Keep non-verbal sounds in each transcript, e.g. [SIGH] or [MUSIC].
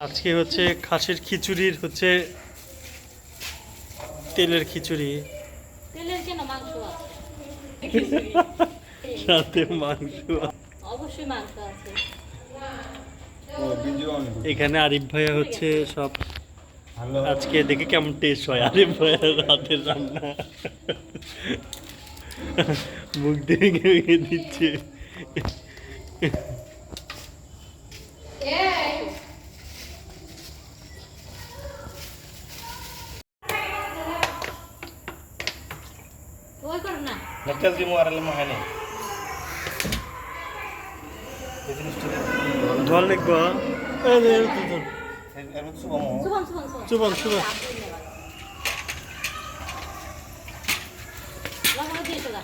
আজকে হচ্ছে খাসির খিচুড়ির হচ্ছে তেলের খিচুড়ি। তেলের কেন মাংস আছে? [LAUGHS] সাথে মাংস অবশ্যই মাংস আছে। এখানে আরিফ ভাইয়া হচ্ছে সব আজকে দেখে কেমন টেস্ট হয় আরিফ ভাইয়ার রাতের রান্না। মুখ দেখে দিচ্ছে। শুভম, শুভম। লবণ দিয়ে চলা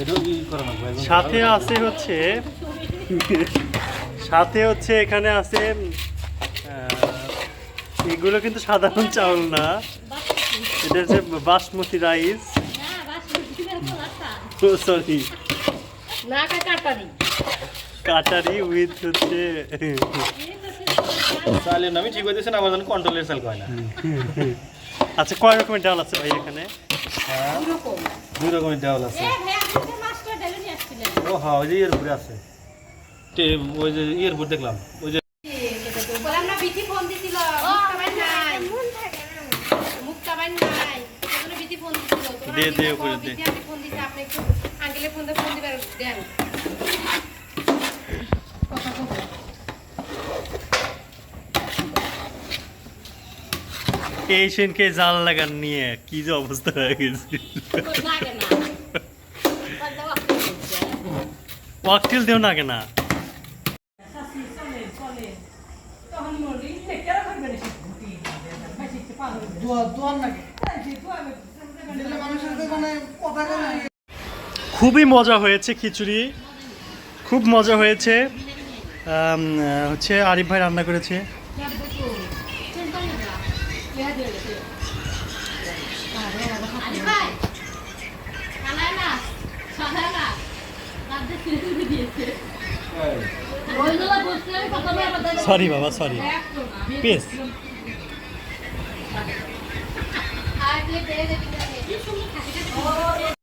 এটা ই করে না ভাই? সাথে আছে হচ্ছে সাথে হচ্ছে এখানে আছে এগুলো কিন্তু সাধারণ চাউল না। এটা হচ্ছে বাসমতি রাইস। পোলাটা সরি। কাটারি। কাটারি উইথ হচ্ছে চালের নামই ঠিক হইতেছে না আমার জন্য কন্ট্রোলের চাল কয় না। আচ্ছা কয় রকমের ডাল আছে ভাই এখানে? হ্যাঁ। দুই রকমের আছে। ও হ্যাঁ ওই যে ইয়ের উপরে আছে। ওই যে উপর দেখলাম। ওই যে দে, দে, উপরে দে। ফোন দিছে আপনি একটু আঙ্কেলের ফোন দিয়ে ফোন দিবেন দেন। এই সেনকে জাল লাগান নিয়ে কি যে অবস্থা হয়ে গেছে। না। ওয়াকটিল দেও না কেনা খুবই মজা হয়েছে খিচুড়ি। খুব মজা হয়েছে। হচ্ছে আরিফ ভাই রান্না করেছে। সরি বাবা সরি পেস 你说你看这个